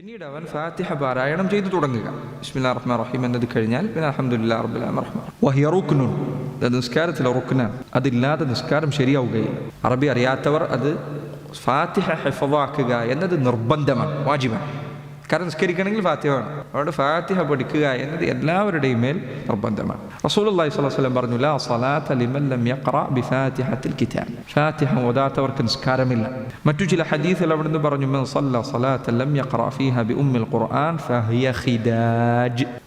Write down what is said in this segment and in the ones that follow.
പിന്നീട് അവൻ ഫാത്തിഹ പാരായണം ചെയ്തു തുടങ്ങുക. ഇസ്മില്ലാ റഹ്മാൻ റഹീം എന്നത് കഴിഞ്ഞാൽ പിന്നെ വഹിയ റുക്നുൻ. അത് നിസ്കാരത്തിലെ റുക്നാണ്. അതില്ലാതെ നിസ്കാരം ശരിയാവുകയില്ല. അറബി അറിയാത്തവർ അത് ഫാത്തിഹ ഹിഫവാക്കുക എന്നത് നിർബന്ധമാണ് വാജിബാണ്. കാരണം നിസ്കരിക്കണമെങ്കിൽ ഫാത്തിഹ വേണം അതുകൊണ്ട് ഫാത്തിഹ പഠിക്കുക എന്നത് എല്ലാവരുടെയും മേൽ നിർബന്ധമാണ്. റസൂലി സ്വലം സ്വലാഹു വസ്ലം പറഞ്ഞു ലാ സലാത്ത ലിമൻ ലം യഖറ ബിഫാത്തിഹത്തിൽ കിതാബ്. ഫാത്തിഹ ഓതാത്തവർക്ക് നിസ്കാരമില്ല. മറ്റു ചില ഹദീസിൽ അവിടുന്ന് പറഞ്ഞു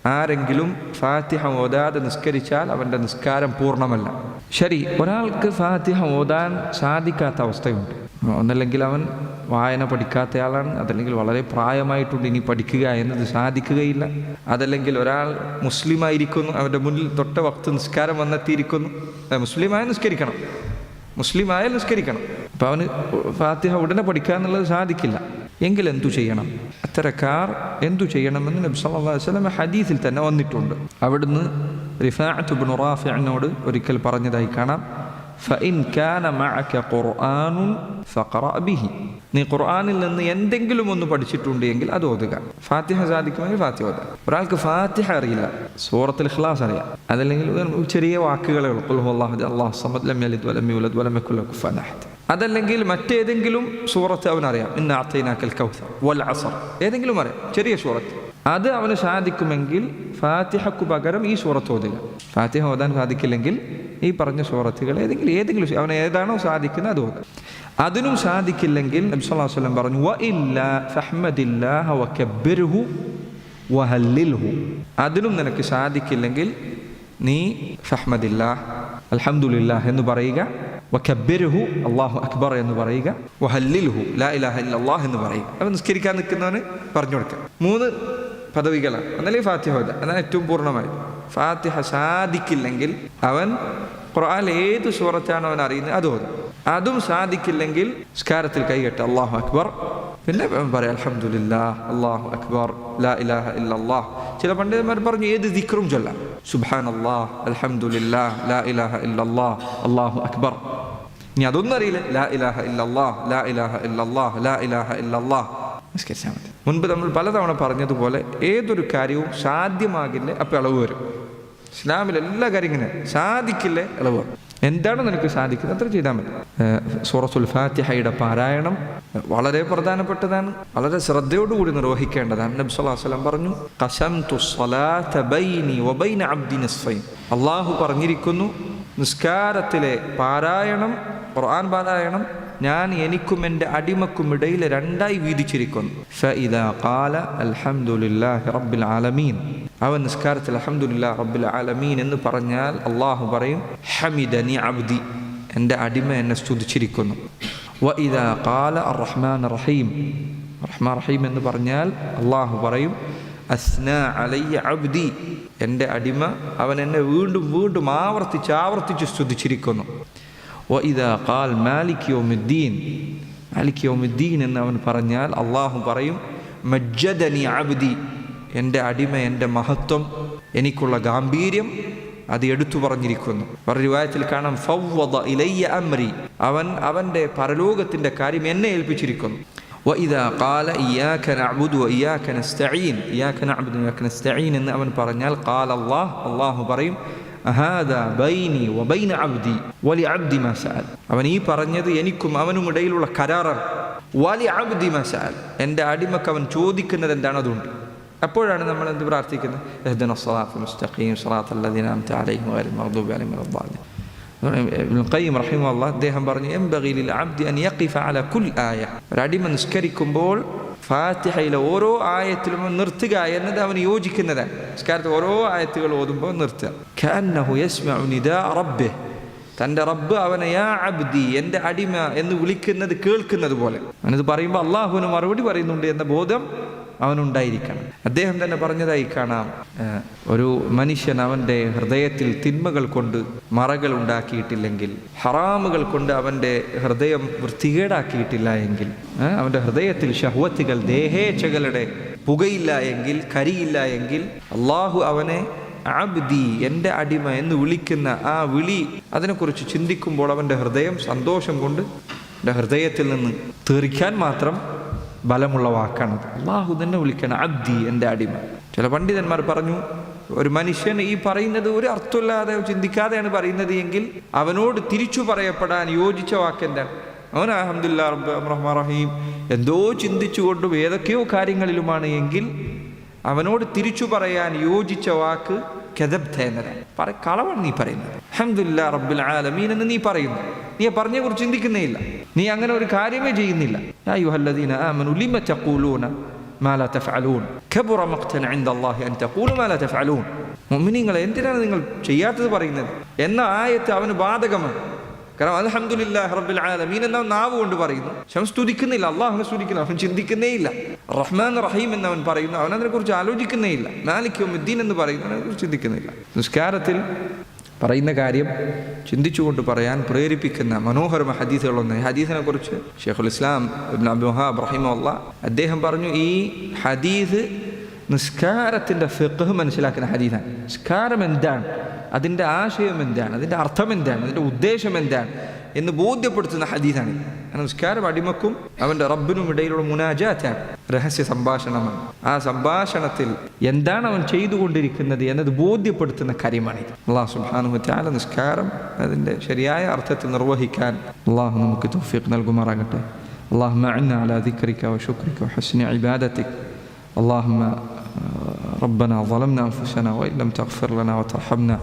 ആരെങ്കിലും ഫാത്തിഹ ഓതാതെ നിസ്കരിച്ചാൽ അവന്റെ നിസ്കാരം പൂർണമല്ല. ശരി ഒരാൾക്ക് ഫാത്തിഹ ഓതാൻ സാധിക്കാത്ത അവസ്ഥയുണ്ട്. ഒന്നല്ലെങ്കിൽ അവൻ വായന പഠിക്കാത്തയാളാണ് അതല്ലെങ്കിൽ വളരെ പ്രായമായിട്ടുണ്ട്. ഇനി പഠിക്കുക എന്നത് സാധിക്കുകയില്ല. അതല്ലെങ്കിൽ ഒരാൾ മുസ്ലിമായിരിക്കുന്നു. അവരുടെ മുന്നിൽ തൊട്ട വക്ത് നിസ്കാരം വന്നെത്തിയിരിക്കുന്നു. മുസ്ലിമായ നിസ്കരിക്കണം. മുസ്ലിമായ നിസ്കരിക്കണം. അപ്പം അവന് ഫാത്തിഹ ഉടനെ പഠിക്കുക എന്നുള്ളത് സാധിക്കില്ല. എങ്കിൽ എന്തു ചെയ്യണം? അത്തരക്കാർ എന്തു ചെയ്യണമെന്ന് നബി സല്ലല്ലാഹു അലൈഹി ഹദീസിൽ തന്നെ വന്നിട്ടുണ്ട്. അവിടുന്ന് റിഫാഅത്ത് ഇബ്നു റാഫിഅനോട് ഒരിക്കൽ പറഞ്ഞതായി കാണാം. ഫഇൻ കാന മഅക ഖുർആനുൻ ഫഖറഅ ബിഹി. നീ ഖുർആനിൽ നിന്ന് എന്തെങ്കിലും ഒന്ന് പഠിച്ചിട്ടുണ്ട് എങ്കിൽ അത് ഓതുക. ഫാത്തിഹ സാധിക്കുമെങ്കിൽ ഫാത്തിഹ ഓതുക. ഒരാൾക്ക് ഫാത്തിഹ അറിയില്ല. സൂറത്തുൽ ഇഖ്ലാസ് അറിയാം. അതല്ലെങ്കിൽ ചെറിയ വാക്കുകളെ അതല്ലെങ്കിൽ മറ്റേതെങ്കിലും സൂറത്ത് അവൻ അറിയാം ഇന്ന അത്തൈനാക്കൽ കൗസർ വൽ അസർ. ഏതെങ്കിലും അറിയാം. ചെറിയ സൂറത്ത്. അത് അവന് സാധിക്കുമെങ്കിൽ ഫാത്തിഹക്ക് പകരം ഈ സൂറത്ത് ഓതുക. ഫാത്തിഹ ഓതാൻ സാധിക്കില്ലെങ്കിൽ ഈ പറഞ്ഞ സൂറത്തുകൾ ഏതെങ്കിലും ഏതെങ്കിലും അവൻ ഏതാണോ സാധിക്കുന്നത് അത് ഓതുക. അതിനും സാധിക്കില്ലെങ്കിൽ നബി സല്ലല്ലാഹു അലൈഹി വസല്ലം പറഞ്ഞു വ ഇല്ല ഫഹ്മദില്ലാഹ വഹല്ലിൽഹു അതിനും നിനക്ക് സാധിക്കില്ലെങ്കിൽ നീ ഫഹ്മദില്ലാഹ് അൽഹംദുലില്ലാഹ് എന്ന് പറയുക വഖബ്ബിർഹു അള്ളാഹു അക്ബർ എന്ന് പറയുക വഹല്ലിൽഹു ലാ ഇലാഹ ഇല്ലല്ലാഹ് എന്ന് പറയുക. അവൻ നിസ്കരിക്കാൻ നിൽക്കുന്നവന് പറഞ്ഞു കൊടുക്കുക. മൂന്ന് പദവികളാണ്. എന്നല്ലേ ഫാത്തിഹ ഓതുക അതാണ് ഏറ്റവും പൂർണമായി. ഫാത്തിഹ സാധിക്കില്ലെങ്കിൽ അവൻ ഖുർആൻ ഏത് സൂറത്താണ് അവൻ അറിയുന്നത്? അത് ഓതും. അതും സാധിക്കില്ലെങ്കിൽ സ്കാരത്തിൽ കൈകെട്ട് അള്ളാഹു അക്ബർ. പിന്നെ പറയാം അൽഹംദുലില്ലാ അള്ളാഹു അക്ബർ ലാ ഇലാഹ ഇല്ലല്ലാഹ്. ചില പണ്ഡിതന്മാർ പറഞ്ഞു ഏത് ദിക്റും ചൊല്ലാം. സുബാൻ അള്ളാഹ് അൽഹംദുലില്ലാ ലാ ഇലാഹ ഇല്ലല്ലാഹ് അള്ളാഹു അക്ബർ. ഇനി അതൊന്നും അറിയില്ല. ലാ ഇലാഹ ഇല്ലല്ലാഹ് ലാ ഇലാഹ ഇല്ലല്ലാഹ് ലാ ഇലാഹ ഇല്ലല്ലാഹ് നിസ്കരിച്ചാൽ മതി. മുൻപ് നമ്മൾ പലതവണ പറഞ്ഞതുപോലെ ഏതൊരു കാര്യവും സാധ്യമാകില്ലേ അപ്പോൾ ഇളവ് വരും. ഇസ്ലാമിൽ എല്ലാ കാര്യം ഇങ്ങനെ സാധിക്കില്ലേ ഇളവ് വരും. എന്താണ് നിനക്ക് സാധിക്കുന്നത്? അത്ര ചെയ്താൽ മതി. സൂറത്തുൽ ഫാത്തിഹയുടെ പാരായണം വളരെ പ്രധാനപ്പെട്ടതാണ് വളരെ ശ്രദ്ധയോടുകൂടി നിർവഹിക്കേണ്ടതാണ്. നബി വസല്ലം പറഞ്ഞു അള്ളാഹു പറഞ്ഞിരിക്കുന്നു നിസ്കാരത്തിലെ പാരായണം ഖുർആൻ പാരായണം ഞാൻ എനിക്കും എന്റെ അടിമക്കും ഇടയിൽ രണ്ടായി വീതിച്ചിരിക്കുന്നു. ഫഇദാ റബ്ബിൽ ആലമീൻ. അവൻ നിസ്കാരത്തിൽ അൽഹംദുലില്ലാ റബ്ബിൽ ആലമീൻ എന്ന് പറഞ്ഞാൽ അള്ളാഹു പറയും ഹമിദനി അബ്ദി എന്റെ അടിമ എന്നെ സ്തുതിച്ചിരിക്കുന്നു. വ ഇദാ ഖാല റഹീം റഹ്മാൻ റഹീം എന്ന് പറഞ്ഞാൽ അള്ളാഹു പറയും അസ്ന അലയ്യ അബ്ദി എന്റെ അടിമ അവൻ എന്നെ വീണ്ടും വീണ്ടും ആവർത്തിച്ച് ആവർത്തിച്ച് സ്തുതിച്ചിരിക്കുന്നു. വഇദാ ഖാൽ മാലിക് യൗമിദ്ദീൻ മാലിക് യൗമിദ്ദീൻ എന്ന് അവൻ പറഞ്ഞാൽ അള്ളാഹു പറയും മജ്ജദനി അബ്ദി എൻ്റെ അടിമ എൻ്റെ മഹത്വം എനിക്കുള്ള ഗാംഭീര്യം അത് എടുത്തു പറഞ്ഞിരിക്കുന്നു റിവായത്തിൽ കാണാം ഫവ്വദ ഇലയ്യ അമ്രി അവൻ അവൻ്റെ പരലോകത്തിൻ്റെ കാര്യം എന്നെ ഏൽപ്പിച്ചിരിക്കുന്നു وإذا قال إياك نعبد وإياك نستعين إياك نعبد وإياك نستعين എന്ന് അവൻ പറഞ്ഞാൽ قال الله الله പറയും هذا بيني وبين عبدي ولعبدي ما سأل അവൻ ഈ പറഞ്ഞത് എനിക്കും അവനും ഇടയിലുള്ള കരാറാണ് വലി അബ്ദി ما سأل എൻ്റെ അടിമക്ക് അവൻ ചോദിക്കുന്നത് എന്താണ് അതുണ്ട് അപ്പോഴാണ് നമ്മൾ എന്ത് പ്രാർത്ഥിക്കുന്നത് اهدنا الصراط المستقيم صراط الذين أنعمت عليهم غير المغضوب عليهم ولا الضالين ഖയ്യം റഹിമുള്ള അദ്ദേഹം പറഞ്ഞു എംബഗിലിൽ അബ്ദി അൻ യഖിഫ അല കുൽ ആയ ഒരടിമ നിസ്കരിക്കുമ്പോൾ ഫാത്തിഹയിലെ ഓരോ ആയത്തിലും നിർത്തുക എന്നത് അവന് യോജിക്കുന്നതാണ്. നിസ്കാരത്തിൽ ഓരോ ആയത്തുകൾ ഓതുമ്പോൾ നിർത്തുക. തന്റെ റബ്ബ് അവനെ യാ അബ്ദി എന്റെ അടിമ എന്ന് വിളിക്കുന്നത് കേൾക്കുന്നത് പോലെ. അവനത് പറയുമ്പോൾ അള്ളാഹുവിന് മറുപടി പറയുന്നുണ്ട് എന്ന ബോധം അവനുണ്ടായിരിക്കണം. അദ്ദേഹം തന്നെ പറഞ്ഞതായി കാണാം. ഒരു മനുഷ്യൻ അവന്റെ ഹൃദയത്തിൽ തിന്മകൾ കൊണ്ട് മറകൾ ഉണ്ടാക്കിയിട്ടില്ലെങ്കിൽ ഹറാമുകൾ കൊണ്ട് അവന്റെ ഹൃദയം വൃത്തികേടാക്കിയിട്ടില്ല എങ്കിൽ അവന്റെ ഹൃദയത്തിൽ ഷഹ്വത്തുകൾ ദേഹേച്ഛകളുടെ പുകയില്ല എങ്കിൽ കരിയില്ല എങ്കിൽ അള്ളാഹു അവനെ ആബ്ദി എന്റെ അടിമ എന്ന് വിളിക്കുന്ന ആ വിളി അതിനെക്കുറിച്ച് ചിന്തിക്കുമ്പോൾ അവന്റെ ഹൃദയം സന്തോഷം കൊണ്ട് എന്റെ ഹൃദയത്തിൽ നിന്ന് തീർക്കാൻ മാത്രം ബലമുള്ള വാക്കാണ് അള്ളാഹു തന്നെ വിളിക്കണം അബ്ദി എന്റെ അടിമ. ചില പണ്ഡിതന്മാർ പറഞ്ഞു ഒരു മനുഷ്യൻ ഈ പറയുന്നത് ഒരു അർത്ഥമില്ലാതെ ചിന്തിക്കാതെയാണ് പറയുന്നത് എങ്കിൽ അവനോട് തിരിച്ചു പറയപ്പെടാൻ യോജിച്ച വാക്ക് എന്താണ് അവൻ അഹമ്മദില്ലാ റബ്ബ് റഹീം. എന്തോ ചിന്തിച്ചുകൊണ്ടും ഏതൊക്കെയോ കാര്യങ്ങളിലുമാണ് എങ്കിൽ അവനോട് തിരിച്ചു പറയാൻ യോജിച്ച വാക്ക് കെതബ്തേനരാണ് പറ കളവാണ് നീ പറയുന്നത്. അഹമ്മദില്ല റബ്ബിൽ ആലമീൻ എന്ന് നീ പറയുന്നു. നീ പറഞ്ഞെ കുറിച്ച് ചിന്തിക്കുന്നേ ഇല്ല നീ അങ്ങനെ ഒരു കാര്യമേ ചെയ്യുന്നില്ല. യാ അയ്യുഹല്ലദീന ആമനു ലിമ തഖൂലൂന മാ കബറ അൻ മാ എന്തിനാണ് നിങ്ങൾ ചെയ്യാത്തത് പറയുന്നത്? എന്ന ആയത്ത് അവന് ബാധകമാണ്. കാരണം അൽഹംദുലില്ലാ റബ്ബിൽ ആലമീൻ എന്ന നാവ് കൊണ്ട് പറയുന്നു. പക്ഷെ അവൻ സ്തുതിക്കുന്നില്ല. അള്ളാഹുനെ സ്തുതിക്കുന്നു. അവൻ ചിന്തിക്കുന്നേ ഇല്ല റഹ്മാൻ റഹീം എന്ന് അവൻ പറയുന്നു. അവൻ അതിനെക്കുറിച്ച് ആലോചിക്കുന്നേ ഇല്ല മാലിക് യൗമിദ്ദീൻ എന്ന് പറയുന്നു. അതിനെക്കുറിച്ച് ചിന്തിക്കുന്നില്ല. നിസ്കാരത്തിൽ പറയുന്ന കാര്യം ചിന്തിച്ചുകൊണ്ട് പറയാൻ പ്രേരിപ്പിക്കുന്ന മനോഹരമായ ഹദീസുകളൊന്ന്. ഹദീസിനെ കുറിച്ച് ഷെയ്ഖുൽ ഇസ്ലാം അബ്ദുൽ വഹാബ് റഹിമുള്ള അദ്ദേഹം പറഞ്ഞു ഈ ഹദീസ് നിസ്കാരത്തിൻ്റെ ഫിഖ് മനസ്സിലാക്കുന്ന ഹദീസാണ് നിസ്കാരം എന്താണ് അതിൻ്റെ ആശയം എന്താണ് അതിൻ്റെ അർത്ഥം എന്താണ് അതിൻ്റെ ഉദ്ദേശം എന്താണ് എന്ന് ബോധ്യപ്പെടുത്തുന്ന ഹദീസാണ് കാരണം നിസ്കാരം അടിമക്കും അവൻ്റെ റബ്ബിനും ഇടയിലുള്ള മുനാജാറ്റാണ് രഹസ്യ സംഭാഷണമാണ് ആ സംഭാഷണത്തിൽ എന്താണ് അവൻ ചെയ്തുകൊണ്ടിരിക്കുന്നത് എന്നത് ബോധ്യപ്പെടുത്തുന്ന കാര്യമാണിത് അള്ളാഹു സുബ്ഹാനഹു വതആല നിസ്കാരം അതിൻ്റെ ശരിയായ അർത്ഥത്തിൽ നിർവഹിക്കാൻ അള്ളാഹു നമുക്ക് തൗഫീഖ് നൽകുമാറാകട്ടെ اللهم أعنا على ذكرك وشكرك وحسن عبادتك اللهم ربنا ظلمنا أنفسنا وإن لم تغفر لنا وترحمنا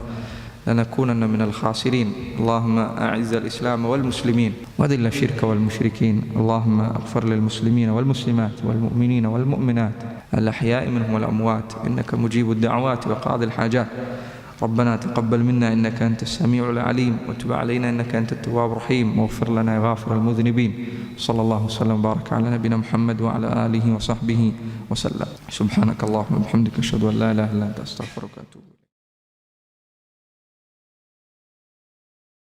لنكونن من الخاسرين. اللهم أعز الإسلام والمسلمين وذل الشرك والمشركين. اللهم اغفر للمسلمين والمسلمات والمؤمنين والمؤمنات الأحياء منهم والأموات. إنك مجيب الدعوات وقاضي الحاجات. ربنا تقبل منا إنك أنت السميع العليم وتب علينا إنك أنت التواب الرحيم واغفر لنا يا غافر المذنبين. صلى الله وسلم وبارك على نبينا محمد وعلى آله وصحبه وسلم. سبحانك اللهم وبحمدك أشهد أن لا إله إلا أنت أستغفرك وأتوب